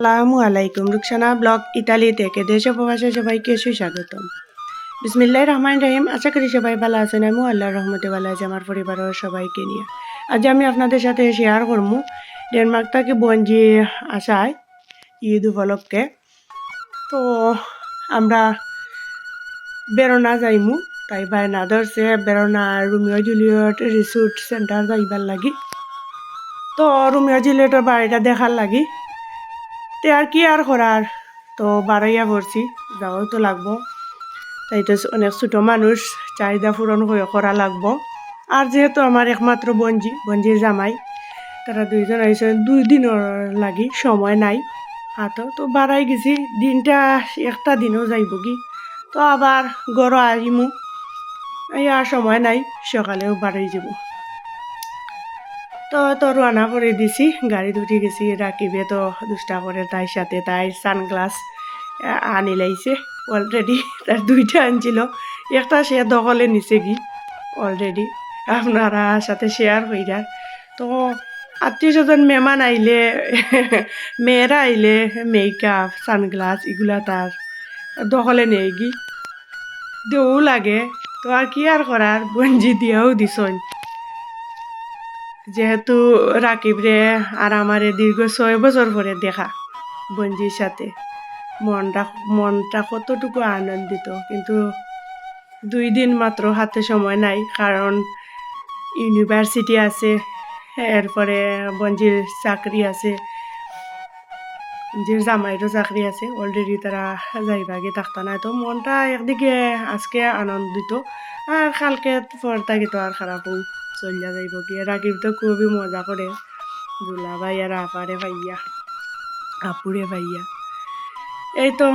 আসসালামু আলাইকুম। Rukhsana blog Italy থেকে দেশ উপবাসে সবাইকে সুস্বাগতম। বিসমিল্লাহ রহমান রহিম। আশা করি সবাই ভালো আছেন। আমি আল্লাহর রহমতে ভালো আছে, আমার পরিবারের সবাইকে নিয়ে। আজ আমি আপনাদের সাথে শেয়ার করব ডেনমার্ক থেকে বঞ্জি আসায় ঈদ উপলক্ষে। তো আমরা বেরোনা যাইমু, তাই ভাই না ধরছে বেরোনা, রুমিও জুলিয়ট রিসোর্ট সেন্টার যাইবার লাগি। তো রুমিও জুলিয়টের বাড়িটা দেখার লাগি। তে আর কি আর করার তো বারোইয়া পড়ছি যাওয়াও তো লাগবো। তাই তো অনেক ছোটো মানুষ, চাহিদা পূরণ হয়ে করা লাগবো। আর যেহেতু আমার একমাত্র বঞ্জি বঞ্জির জামাই তারা দুইজন আইসে দুই দিনের লাগি সময় নাই। হাতো তো বাড়াই গেছি, দিনটা, একটা দিনও যাইব কি। তো আবার গড় আহিমু। আর সময় নাই, সকালেও বাড়াই যাব। তো তো রান্না করে দিছি। গাড়ি উঠে গেছি, রাকিবে তো দুষ্টা করে তাই সাথে তাই সানগ্লাস আনি লাইছে অলরেডি তার দুইটা আনছিল, একটা সে দখলে নিছে কি অলরেডি আপনারা সাথে শেয়ার হইরার তো আত্মীয় স্বজন মেহমান আইলে, মেয়েরা আইলে মেকআপ সানগ্লাস, এগুলা তার দখলে নেই কি দেও লাগে, তো আর কি আর করার? বঞ্জি দিয়াও দিছন যেহেতু রাকিব রে আর আমারে দীর্ঘ ছয় বছর পরে দেখা বঞ্জির সাথে। মনটা মনটা কতটুকু আনন্দিত, কিন্তু দুই দিন মাত্র হাতে সময় নাই, কারণ ইউনিভার্সিটি আছে, এরপরে বঞ্জির চাকরি আছে যে জামাইরও চাকরি আছে অলরেডি তারা যাইবাগে থাকতা না। তো মনটা একদিকে আজকে আনন্দিত, আর কালকে পর থাকি তো আর খারাপ চলিয়া যাইব গিয়ে রাকিব তো খুবই মজা করে। দুলা ভাই আর আপারে ভাইয়া, আপুরে ভাইয়া। এই তো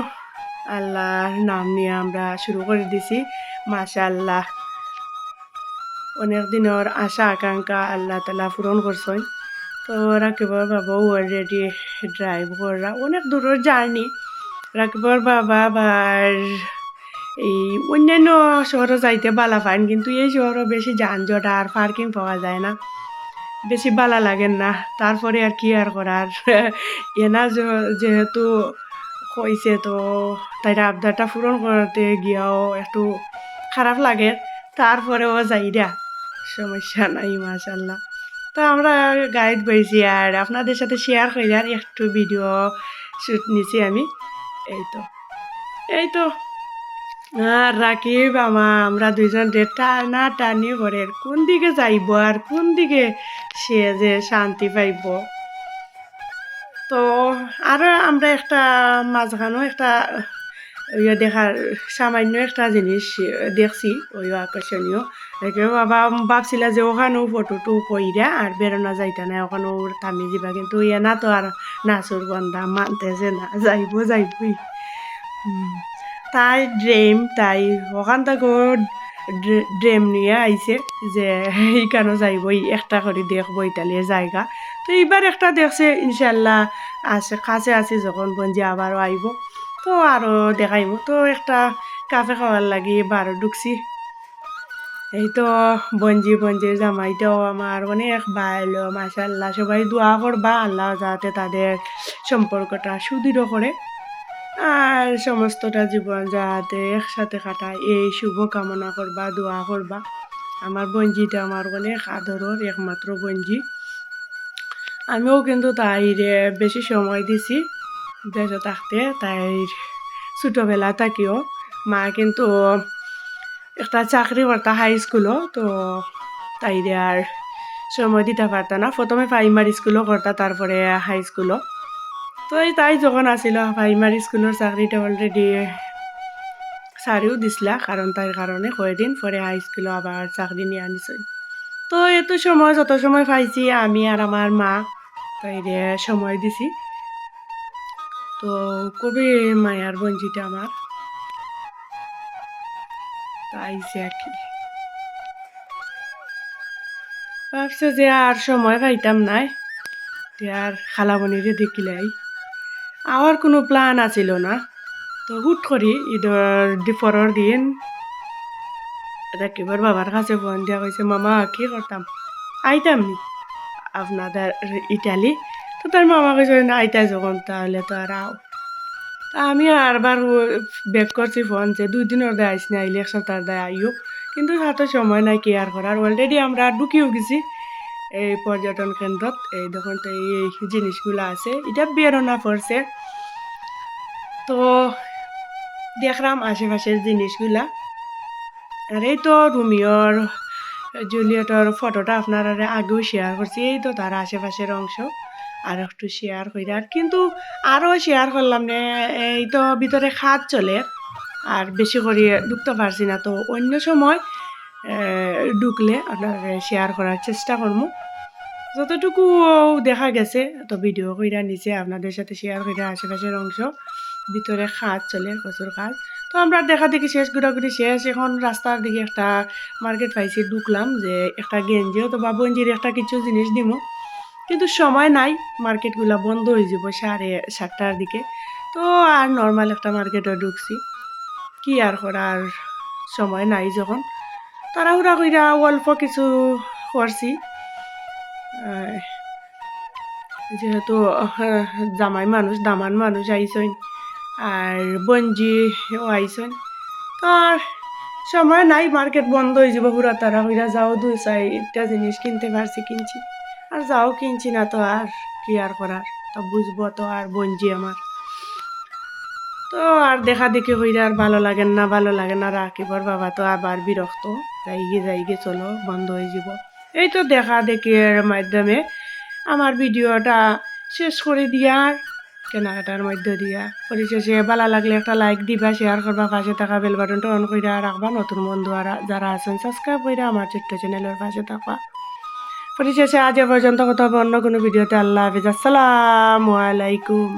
আল্লাহর নাম নিয়ে আমরা শুরু করে দিছি। মাশা আল্লাহ অনেক দিনের আশা, আকাঙ্ক্ষা আল্লাহ তালা পূরণ করছেন। তো রাকিবর বাবাও অলরেডি ড্রাইভ করা অনেক দূরের জার্নি রাকিবর বাবা আবার এই অন্যান্য শহরে যাইতে বালা পান কিন্তু এই শহরে বেশি যানজট আর পার্কিং পাওয়া যায় না। বেশি বালা লাগেন না। তারপরে আর কি আর করার? এনা যেহেতু কইছে তো, তাই আবদারটা পূরণ করতে গিয়াও একটু খারাপ লাগে। তারপরেও যাই দিয়া সমস্যা নাই মাশাল্লাহ তো আমরা গাইড বইছি আর আপনাদের সাথে শেয়ার করি আর একটু ভিডিও শ্যুট নিছি আমি। এই তো। এই তো। আর রাকিব আমার আমরা দুইজন টানা টানি করে কোন দিকে যাইব আর কোন দিকে সে যে শান্তি পাইব। তো আরও আমরা একটা মাঝখানেও একটা ইয়ে দেখার সামান্য একটা জিনিস দেখছি, ওই আকর্ষণীয়। দেখে বাবা ভাবছিলা যে ওখানেও ফটোটো কইরা আর বেরোনো যাইতা না, ওখানেও থামি যাবা কিন্তু ইয়ে না তো আর নাচুর গন্ধা মানতেছে না, যাইব, যাইবই। তাই ড্রেম তাই ওখান থেকেও ড্রেম নিয়ে আইছে যে এইখানে যাইব একটা করে দেখব ইতালির জায়গা। তো এইবার একটা দেখছে, ইনশাল্লাহ আছে, কাছে আছে যখন বঞ্জি আবারও আইব তো আরও দেখাইব। তো একটা কাফে খাওয়ার লাগি বারো ঢুকছি। এই তো বঞ্জি বঞ্জির জামাইটাও আমার অনেক ভালো মাসাল্লাহ সবাই দোয়া করবা আল্লাহ যাতে তাদের সম্পর্কটা সুদৃঢ় করে আর সমস্তটা জীবন যাতে একসাথে কাটায় এই শুভ কামনা করবা, দোয়া করবা। আমার বঞ্জিটা আমার অনেক আদরের, একমাত্র বঞ্জি। আমিও কিন্তু তাইরে বেশি সময় দিছি, দেশে থাকতে, তাই ছোটোবেলা থাকিও। মা কিন্তু একটা চাকরি করতা হাই স্কুলও তো তাইরে আর সময় দিতে পারতা না। প্রথমে প্রাইমারি স্কুলও করতা, তারপরে হাই স্কুলও তো এই তাই যখন আসিল প্রাইমারি স্কুলের চাকরিটা অলরেডি সারিও দিছিলা কারণ তার কারণে কয়েকদিন পরে হাই স্কুলে আবার চাকরি নিয়ে আনিছে তো এত সময় যত সময় পাইছি, আমি আর আমার মা তাইরে সময় দিছি। তো কবে মায়ার বঞ্জিটা আমার আর কি। ভাবছে যে আর সময় পাইতাম নাই আর খালামণিরে দেখিলাই আমার কোনো প্ল্যান আছিল না। তো হুট করি ঈদর দুপুরের দিন রাকিবর বাবার কাছে ফোন দিয়া কইছে মামা, কি করতাম আইতাম নি। আপনাদের ইটালি? তো তার মামা কইছে না আইতা যখন তাহলে তো আর আও। তা আমি আরবার ব্যাক করছি ফোন যে, দুই দিনের দায় আইস না আইলে এক সপ্তাহ দায় আইও কিন্তু হাতে সময় নাই কেয়ার করার অলরেডি আমরা ঢুকিও গেছি। এই পর্যটন কেন্দ্রত, এই দেখুন তো এই জিনিসগুলো আছে। এটা বেরোনা পড়ছে। তো দেখলাম আশেপাশের জিনিসগুলা। আর এই তো রুমিওর, জুলিয়েটর ফটোটা আপনারা আগেও শেয়ার করছি। এই তো তার আশেপাশের অংশ। আর একটু শেয়ার আর কিন্তু আরও শেয়ার করলাম না এই তো ভিতরে খাত চলে। আর বেশি করে ঢুকতে পারছি না। তো অন্য সময় ঢুকলে আপনার শেয়ার করার চেষ্টা করব। যতটুকু দেখা গেছে তো ভিডিও কইরা নিচে আপনাদের সাথে শেয়ার কইরা আশেপাশের অংশ, ভিতরে খাত চলে, প্রচুর খাত। তো আমরা দেখা দেখি শেষ ঘোরাঘুরি শেষ, এখন রাস্তার দিকে একটা মার্কেট পাইছি, ঢুকলাম যে একটা গেঞ্জি, অথবা বঞ্জির একটা কিছু জিনিস দিব কিন্তু সময় নাই মার্কেটগুলো বন্ধ হয়ে যাব সাড়ে সাতটার দিকে। তো আর নর্মাল একটা মার্কেটে ঢুকছি। কি আর করার, সময় নাই যখন। তাড়াহুড়া কইরা অল্প কিছু করছি। যেহেতু জামাই মানুষ, দামান মানুষ আইসন আর বঞ্জি আইসন তো আর সময় নাই, মার্কেট বন্ধ হয়ে যাব পুরা তারা হইরা যাও, দুই চারটা জিনিস কিনতে পারছি, কিনছি। আর যাও কিনছি না তো আর, কি আর করার? তো বুঝব তো আর বঞ্জি আমার। তো আর দেখা দেখি হইলে আর ভালো লাগে না, ভালো লাগে না। রাখিবর বাবা তো আবার বিরক্ত। যাইগে যাইগে, চলো, বন্ধ হয়ে যাব। এই তো দেখা দেখির মাধ্যমে আমার ভিডিওটা শেষ করে দিয়ার কেনাকাটার মধ্য দিয়া। পরিশেষে ভালো লাগলে একটা লাইক দিবা শেয়ার করবা, পাশে থাকা বেল বাটনটা অন করে রাখবা। নতুন বন্ধু আর যারা আছেন সাবস্ক্রাইব করে আমার ছোট্ট চ্যানেলের পাশে থাকবা। পরিশেষে আজ পর্যন্ত কথা অন্য কোনো ভিডিওতে আল্লাহ হাফিজ। আসসালামু আলাইকুম।